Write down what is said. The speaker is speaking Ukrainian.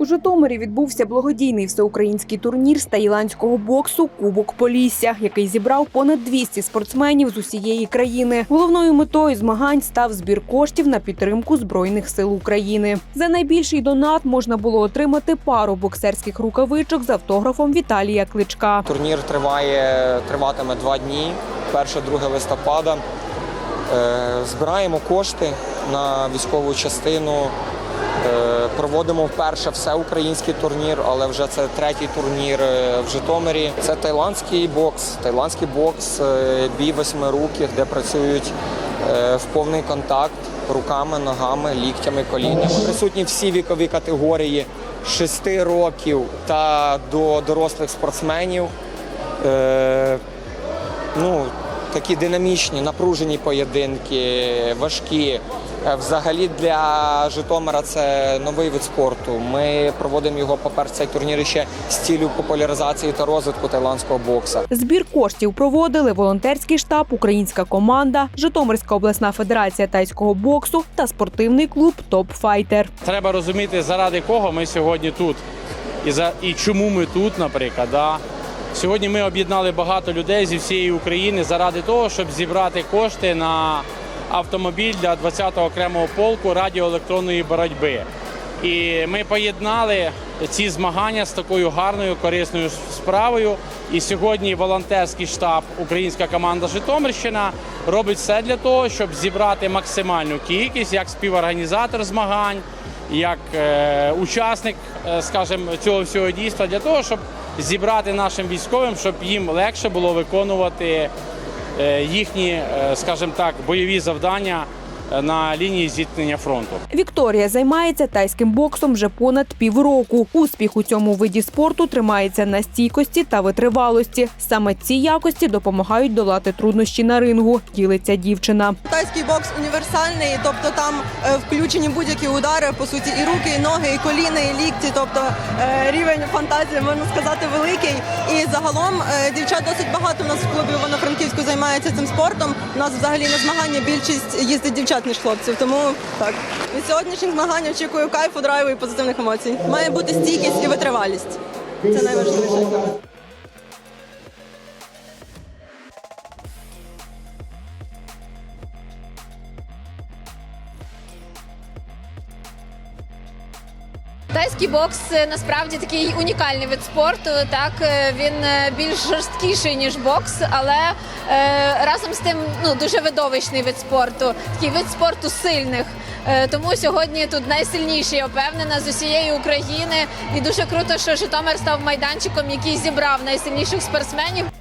У Житомирі відбувся благодійний всеукраїнський турнір з таїландського боксу Кубок Полісся, який зібрав понад 200 спортсменів з усієї країни. Головною метою змагань став збір коштів на підтримку збройних сил України. За найбільший донат можна було отримати пару боксерських рукавичок з автографом Віталія Кличка. Турнір триває, триватиме два дні, 1-2 листопада. Е, Збираємо кошти на військову частину. Е, Проводимо вперше всеукраїнський турнір, але вже це третій турнір е, в Житомирі. Це тайландський бокс, тайландський бокс, е, бій восьмируких, де працюють в повний контакт руками, ногами, ліктями, коліннями. Присутні всі вікові категорії з 6 років та до дорослих спортсменів. Ну, такі динамічні, напружені поєдинки, важкі. Е, Взагалі для Житомира це новий вид спорту. Ми проводимо його, по-перше, цей турнір ще з цілею популяризації та розвитку тайландського бокса. Збір коштів проводили волонтерський штаб, українська команда, Житомирська обласна федерація тайського боксу та спортивний клуб Топ Файтер. Треба розуміти, заради кого ми сьогодні тут і за і чому ми тут, наприклад. Да? Сьогодні ми об'єднали багато людей зі всієї України заради того, щоб зібрати кошти на автомобіль для 20-го окремого полку радіоелектронної боротьби. І ми поєднали ці змагання з такою гарною корисною справою. І сьогодні волонтерський штаб Українська команда Житомирщина робить все для того, щоб зібрати максимальну кількість як співорганізатор змагань, як е, учасник, е, скажімо, цього всього дійства, для того, щоб зібрати нашим військовим, щоб їм легше було виконувати е, їхні, е, скажімо так, бойові завдання на лінії зіткнення фронту. Вікторія займається тайським боксом вже понад півроку. Успіх у цьому виді спорту тримається на стійкості та витривалості. Саме ці якості допомагають долати труднощі на рингу. Ділиться дівчина. Тайський бокс універсальний, тобто там е, включені будь-які удари, по суті, і руки, і ноги, і коліни, і лікті. Тобто е, рівень фантазії можна сказати великий. І загалом е, дівчат досить багато у нас в клубі Івано-Франківську займається цим спортом. У нас взагалі на змагання більшість їздить дівчат ніж хлопців. Тому так від сьогоднішніх змагань очікую кайфу, драйву і позитивних емоцій. Має бути стійкість і витривалість. Це найважливіше. Тайський бокс е, насправді такий унікальний вид спорту. Так е, він е, більш жорсткіший ніж бокс, але разом з тим ну дуже видовищний вид спорту, такий вид спорту сильних. Тому сьогодні тут найсильніші, я впевнена, з усієї України. І дуже круто, що Житомир став майданчиком, який зібрав найсильніших спортсменів.